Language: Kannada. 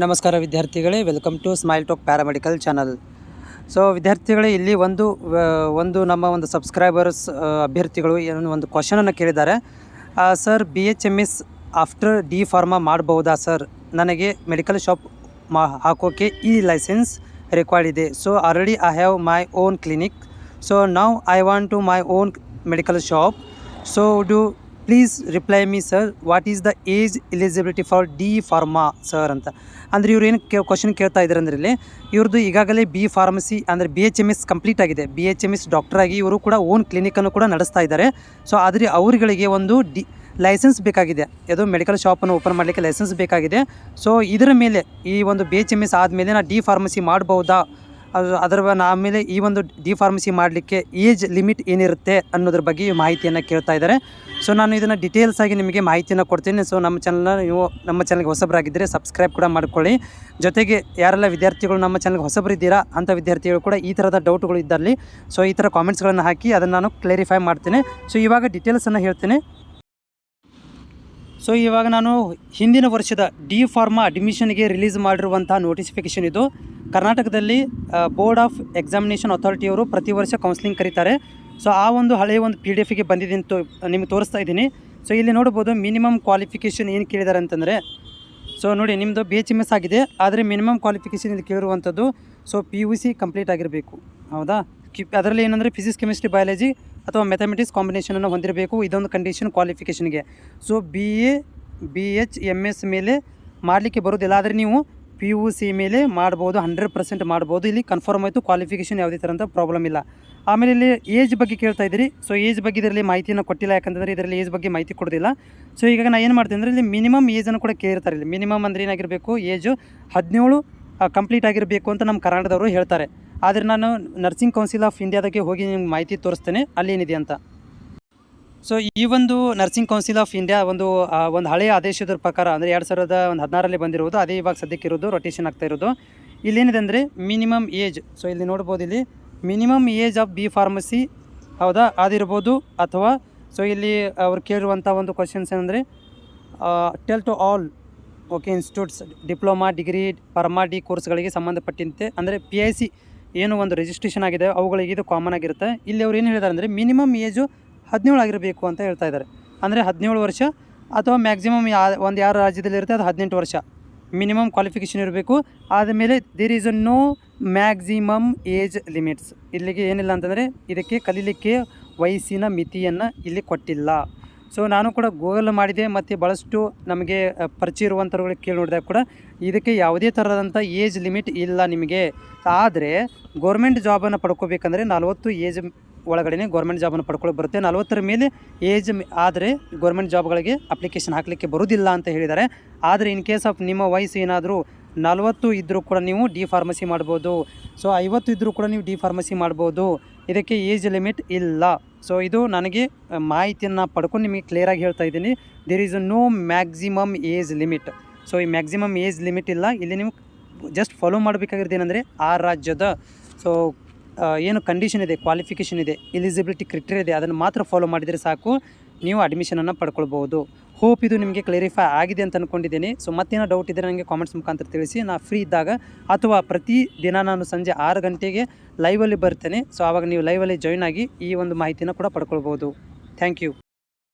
ನಮಸ್ಕಾರ ವಿದ್ಯಾರ್ಥಿಗಳೇ welcome to Smile Talk paramedical channel so ವಿದ್ಯಾರ್ಥಿಗಳೇ, ಇಲ್ಲಿ ಒಂದು ಒಂದು ನಮ್ಮ ಒಂದು ಸಬ್ಸ್ಕ್ರೈಬರ್ಸ್ ಅಭ್ಯರ್ಥಿಗಳು ಏನು ಒಂದು ಕ್ವಶನನ್ನು ಕೇಳಿದ್ದಾರೆ. Sir B H M S after D pharma ಮಾಡಬಹುದಾ ಸರ್ ನನಗೆ ಮೆಡಿಕಲ್ ಶಾಪ್ ಮಾ ಹಾಕೋಕ್ಕೆ ಈ ಲೈಸೆನ್ಸ್ ರಿಕ್ವೈರ್ಡ್ ಇದೆ. So already I have my own clinic so now I want to my own medical shop so do please reply me sir what is the age eligibility for D pharma sir ಅಂತ. ಅಂದರೆ ಇವ್ರು ಏನು ಕೇ ಕ್ವಶನ್ ಕೇಳ್ತಾ ಇದ್ದಾರೆ ಅಂದ್ರೆ ಇವ್ರದ್ದು ಈಗಾಗಲೇ ಬಿ ಫಾರ್ಮಸಿ ಅಂದರೆ B H M S complete ಆಗಿದೆ. ಬಿ ಎಚ್ ಎಂ ಎಸ್ ಡಾಕ್ಟ್ರಾಗಿ ಇವರು ಕೂಡ ಓನ್ ಕ್ಲಿನಿಕನ್ನು ಕೂಡ ನಡೆಸ್ತಾ ಇದ್ದಾರೆ ಸೊ ಆದರೆ ಅವರುಗಳಿಗೆ ಒಂದು ಡಿ ಲೈಸೆನ್ಸ್ ಬೇಕಾಗಿದೆ. ಯಾವುದೋ ಮೆಡಿಕಲ್ ಶಾಪನ್ನು ಓಪನ್ ಮಾಡಲಿಕ್ಕೆ ಲೈಸೆನ್ಸ್ ಬೇಕಾಗಿದೆ. ಸೊ ಇದರ ಮೇಲೆ ಈ ಒಂದು ಬಿ ಎಚ್ ಎಂ ಎಸ್ ಆದಮೇಲೆ ನಾ ಡಿ ಫಾರ್ಮಸಿ ಮಾಡ್ಬೋದಾ? ಅದು ಅದರ ಆಮೇಲೆ ಈ ಒಂದು ಡಿ ಫಾರ್ಮಸಿ ಮಾಡಲಿಕ್ಕೆ ಏಜ್ ಲಿಮಿಟ್ ಏನಿರುತ್ತೆ ಅನ್ನೋದ್ರ ಬಗ್ಗೆ ಮಾಹಿತಿಯನ್ನು ಕೇಳ್ತಾ ಇದ್ದಾರೆ. ಸೊ ನಾನು ಇದನ್ನು ಡೀಟೇಲ್ಸ್ ಆಗಿ ನಿಮಗೆ ಮಾಹಿತಿಯನ್ನು ಕೊಡ್ತೀನಿ. ಸೊ ನಮ್ಮ ಚಾನಲ್ನ ನೀವು ನಮ್ಮ ಚಾನಲ್ಗೆ ಹೊಸಬರಾಗಿದ್ದರೆ ಸಬ್ಸ್ಕ್ರೈಬ್ ಕೂಡ ಮಾಡ್ಕೊಳ್ಳಿ. ಜೊತೆಗೆ ಯಾರೆಲ್ಲ ವಿದ್ಯಾರ್ಥಿಗಳು ನಮ್ಮ ಚಾನಲ್ಗೆ ಹೊಸಬರಿದ್ದೀರಾ ಅಂಥ ವಿದ್ಯಾರ್ಥಿಗಳು ಕೂಡ ಈ ಥರದ ಡೌಟ್ಗಳು ಇದ್ದಲ್ಲಿ, ಸೊ ಈ ಥರ ಕಾಮೆಂಟ್ಸ್ಗಳನ್ನು ಹಾಕಿ ಅದನ್ನು ನಾನು ಕ್ಲಾರಿಫೈ ಮಾಡ್ತೇನೆ. ಸೊ ಇವಾಗ ಡಿಟೇಲ್ಸನ್ನು ಹೇಳ್ತೇನೆ. ಸೊ ಇವಾಗ ನಾನು ಹಿಂದಿನ ವರ್ಷದ ಡಿ ಫಾರ್ಮಾ ಅಡ್ಮಿಷನ್ಗೆ ರಿಲೀಸ್ ಮಾಡಿರುವಂಥ ನೋಟಿಫಿಕೇಷನ್ ಇದು. ಕರ್ನಾಟಕದಲ್ಲಿ ಬೋರ್ಡ್ ಆಫ್ ಎಕ್ಸಾಮಿನೇಷನ್ ಅಥಾರಿಟಿಯವರು ಪ್ರತಿ ವರ್ಷ ಕೌನ್ಸಿಲಿಂಗ್ ಕರೀತಾರೆ. ಸೊ ಆ ಒಂದು ಹಳೆಯ ಒಂದು ಪಿ ಡಿ ಎಫಿಗೆ ಬಂದಿದ್ದೀನಿ ಅಂತ ನಿಮಗೆ ತೋರಿಸ್ತಾ ಇದ್ದೀನಿ. ಸೊ ಇಲ್ಲಿ ನೋಡ್ಬೋದು ಮಿನಿಮಮ್ ಕ್ವಾಲಿಫಿಕೇಷನ್ ಏನು ಕೇಳಿದ್ದಾರೆ ಅಂತಂದರೆ ಸೊ ನೋಡಿ ನಿಮ್ಮದು ಬಿ ಎಚ್ ಎಂ ಎಸ್ ಆಗಿದೆ. ಆದರೆ ಮಿನಿಮಮ್ ಕ್ವಾಲಿಫಿಕೇಷನ್ ಇಲ್ಲಿ ಕೇಳಿರುವಂಥದ್ದು so P U C complete ಆಗಿರಬೇಕು. ಹೌದಾ? ಕಿ ಅದರಲ್ಲಿ ಏನಂದರೆ ಫಿಸಿಕ್ಸ್ ಕೆಮಿಸ್ಟ್ರಿ ಬಯಾಲಜಿ ಅಥವಾ ಮ್ಯಾಥಮೆಟಿಕ್ಸ್ ಕಾಂಬಿನೇಷನನ್ನು ಹೊಂದಿರಬೇಕು. ಇದೊಂದು condition ಕ್ವಾಲಿಫಿಕೇಷನ್ಗೆ so B A B H M S ಮೇಲೆ ಮಾಡಲಿಕ್ಕೆ ಬರೋದಿಲ್ಲ ಆದರೆ ನೀವು ಪಿ ಯು ಸಿ ಮೇಲೆ ಮಾಡ್ಬೋದು ಹಂಡ್ರೆಡ್ ಪರ್ಸೆಂಟ್ ಮಾಡ್ಬೋದು. ಇಲ್ಲಿ ಕನ್ಫರ್ಮ್ ಆಯಿತು ಕ್ವಾಲಿಫಿಕೇಷನ್ ಯಾವುದೇ ಥರಂಥ ಪ್ರಾಬ್ಲಮ್ ಇಲ್ಲ. ಆಮೇಲೆ ಇಲ್ಲಿ ಏಜ್ ಬಗ್ಗೆ ಕೇಳ್ತಾ ಇದ್ದೀರಿ. ಸೊ ಏಜ್ ಬಗ್ಗೆ ಇದರಲ್ಲಿ ಮಾಹಿತಿಯನ್ನು ಕೊಟ್ಟಿಲ್ಲ, ಯಾಕಂತಂದರೆ ಇದರಲ್ಲಿ ಏಜ್ ಬಗ್ಗೆ ಮಾಹಿತಿ ಕೊಡೋದಿಲ್ಲ. ಸೊ ಈಗ ನಾನು ಏನು ಮಾಡ್ತೀನಿ ಅಂದರೆ, ಇಲ್ಲಿ ಮಿನಿಮಮ್ ಏಜನ್ನು ಕೂಡ ಕೇಳಿರ್ತಾರೆ ಇಲ್ಲಿ. ಮಿನಿಮಮ್ ಅಂದರೆ ಏನಾಗಿರಬೇಕು? ಏಜು ಹದಿನೇಳು ಕಂಪ್ಲೀಟ್ ಆಗಿರಬೇಕು ಅಂತ ನಮ್ಮ ಕರ್ನಾಟಕದವರು ಹೇಳ್ತಾರೆ. ಆದರೆ ನಾನು ನರ್ಸಿಂಗ್ ಕೌನ್ಸಿಲ್ ಆಫ್ ಇಂಡಿಯಾದಾಗೆ ಹೋಗಿ ನಿಮ್ಗೆ ಮಾಹಿತಿ ತೋರಿಸ್ತೇನೆ. ಅಲ್ಲಿ ಏನಿದೆ ಅಂತ. ಸೊ ಈ ಒಂದು ನರ್ಸಿಂಗ್ ಕೌನ್ಸಿಲ್ ಆಫ್ ಇಂಡಿಯಾ ಒಂದು ಒಂದು ಹಳೆಯ ಆದೇಶದ ಪ್ರಕಾರ ಅಂದರೆ ಎರಡು ಸಾವಿರದ ಒಂದು ಹದಿನಾರರಲ್ಲಿ ಬಂದಿರುವುದು, ಅದೇ ಇವಾಗ ಸದ್ಯಕ್ಕೆ ಇರೋದು ರೊಟೇಷನ್ ಆಗ್ತಾ ಇರೋದು ಇಲ್ಲೇನಿದೆ ಅಂದರೆ ಮಿನಿಮಮ್ ಏಜ್ ಸೊ ಇಲ್ಲಿ ನೋಡ್ಬೋದು ಇಲ್ಲಿ minimum age of B pharmacy ಹೌದಾ? ಅದಿರ್ಬೋದು ಅಥವಾ ಸೊ ಇಲ್ಲಿ ಅವ್ರು ಕೇಳಿರುವಂಥ ಒಂದು ಕ್ವಶನ್ಸ್ ಏನಂದರೆ tell to all okay institutes diploma degree pharma D ಕೋರ್ಸ್ಗಳಿಗೆ ಸಂಬಂಧಪಟ್ಟಂತೆ, ಅಂದರೆ ಪಿ ಐ ಸಿ ಏನು ಒಂದು ರಿಜಿಸ್ಟ್ರೇಷನ್ ಆಗಿದೆ, ಅವುಗಳಿಗೆ ಇದು ಕಾಮನ್ ಆಗಿರುತ್ತೆ. ಇಲ್ಲಿ ಅವ್ರು ಏನು ಹೇಳಿದ್ದಾರೆ ಅಂದರೆ ಮಿನಿಮಮ್ ಏಜು ಹದಿನೇಳು ಆಗಿರಬೇಕು ಅಂತ ಹೇಳ್ತಾ ಇದ್ದಾರೆ. ಅಂದರೆ ಹದಿನೇಳು ವರ್ಷ ಅಥವಾ ಮ್ಯಾಕ್ಸಿಮಮ್ ಯಾ, ಒಂದು ಯಾರು ರಾಜ್ಯದಲ್ಲಿ ಇರುತ್ತೆ ಅದು ಹದಿನೆಂಟು ವರ್ಷ. ಮಿನಿಮಮ್ ಕ್ವಾಲಿಫಿಕೇಷನ್ ಇರಬೇಕು. ಆದಮೇಲೆ there is a no maximum age limits ಇಲ್ಲಿಗೆ ಏನಿಲ್ಲ ಅಂತಂದರೆ ಇದಕ್ಕೆ ಕಲೀಲಿಕ್ಕೆ ವಯಸ್ಸಿನ ಮಿತಿಯನ್ನು ಇಲ್ಲಿ ಕೊಟ್ಟಿಲ್ಲ. ಸೊ ನಾನು ಕೂಡ ಗೂಗಲ್ ಮಾಡಿದೆ ಮತ್ತು ಭಾಳಷ್ಟು ನಮಗೆ ಪರಿಚಯ ಇರುವಂಥವ್ರುಗಳು ಕೇಳಿ ನೋಡಿದಾಗ ಕೂಡ ಇದಕ್ಕೆ ಯಾವುದೇ ಥರದಂಥ ಏಜ್ ಲಿಮಿಟ್ ಇಲ್ಲ ನಿಮಗೆ. ಆದರೆ ಗೌರ್ಮೆಂಟ್ ಜಾಬನ್ನು ಪಡ್ಕೋಬೇಕಂದ್ರೆ ನಲವತ್ತು ಏಜ್ ಒಳಗಡೆ ಗೌರ್ಮೆಂಟ್ ಜಾಬನ್ನು ಪಡ್ಕೊಳ್ಳೋಕೆ ಬರುತ್ತೆ. ನಲವತ್ತರ ಮೇಲೆ ಏಜ್ ಆದರೆ ಗೌರ್ಮೆಂಟ್ ಜಾಬ್ಗಳಿಗೆ ಅಪ್ಲಿಕೇಶನ್ ಹಾಕಲಿಕ್ಕೆ ಬರೋದಿಲ್ಲ ಅಂತ ಹೇಳಿದ್ದಾರೆ. ಆದರೆ ಇನ್ ಕೇಸ್ ಆಫ್ ನಿಮ್ಮ ವಯಸ್ಸು ಏನಾದರೂ ನಲ್ವತ್ತು ಇದ್ದರೂ ಕೂಡ ನೀವು ಡಿ ಫಾರ್ಮಸಿ ಮಾಡ್ಬೋದು. ಸೊ ಐವತ್ತು ಇದ್ದರೂ ಕೂಡ ನೀವು ಡಿ ಫಾರ್ಮಸಿ ಮಾಡ್ಬೋದು. ಇದಕ್ಕೆ ಏಜ್ ಲಿಮಿಟ್ ಇಲ್ಲ. ಸೊ ಇದು ನನಗೆ ಮಾಹಿತಿಯನ್ನು ಪಡ್ಕೊಂಡು ನಿಮಗೆ ಕ್ಲಿಯರಾಗಿ ಹೇಳ್ತಾ ಇದ್ದೀನಿ. There is no maximum age limit so ಈ ಮ್ಯಾಕ್ಸಿಮಮ್ ಏಜ್ ಲಿಮಿಟ್ ಇಲ್ಲ. ಇಲ್ಲಿ ನೀವು ಜಸ್ಟ್ ಫಾಲೋ ಮಾಡಬೇಕಾಗಿರೋದು ಏನಂದರೆ ಆ ರಾಜ್ಯದ. ಸೊ ಏನು ಕಂಡೀಷನ್ ಇದೆ ಕ್ವಾಲಿಫಿಕೇಷನ್ ಇದೆ ಎಲಿಜಿಬಿಲಿಟಿ ಕ್ರಿಟೇರಿಯಾ ಇದೆ, ಅದನ್ನು ಮಾತ್ರ ಫಾಲೋ ಮಾಡಿದರೆ ಸಾಕು. ನೀವು ಅಡ್ಮಿಷನನ್ನು ಪಡ್ಕೊಳ್ಬೋದು ಹೋಪ್ ಇದು ನಿಮಗೆ ಕ್ಲಾರಿಫೈ ಆಗಿದೆ ಅಂತ ಅಂದ್ಕೊಂಡಿದ್ದೀನಿ ಸೊ ಮತ್ತೇನೋ ಡೌಟ್ ಇದ್ದರೆ ನನಗೆ ಕಾಮೆಂಟ್ಸ್ ಮುಖಾಂತರ ತಿಳಿಸಿ. ನಾನು ಫ್ರೀ ಇದ್ದಾಗ ಅಥವಾ ಪ್ರತಿ ದಿನ ನಾನು ಸಂಜೆ ಆರು ಗಂಟೆಗೆ ಲೈವಲ್ಲಿ ಬರ್ತೇನೆ. ಸೊ ಆವಾಗ ನೀವು ಲೈವಲ್ಲಿ ಜಾಯ್ನ್ ಆಗಿ ಈ ಒಂದು ಮಾಹಿತಿನ ಕೂಡ ಪಡ್ಕೊಳ್ಬೋದು ಥ್ಯಾಂಕ್ ಯು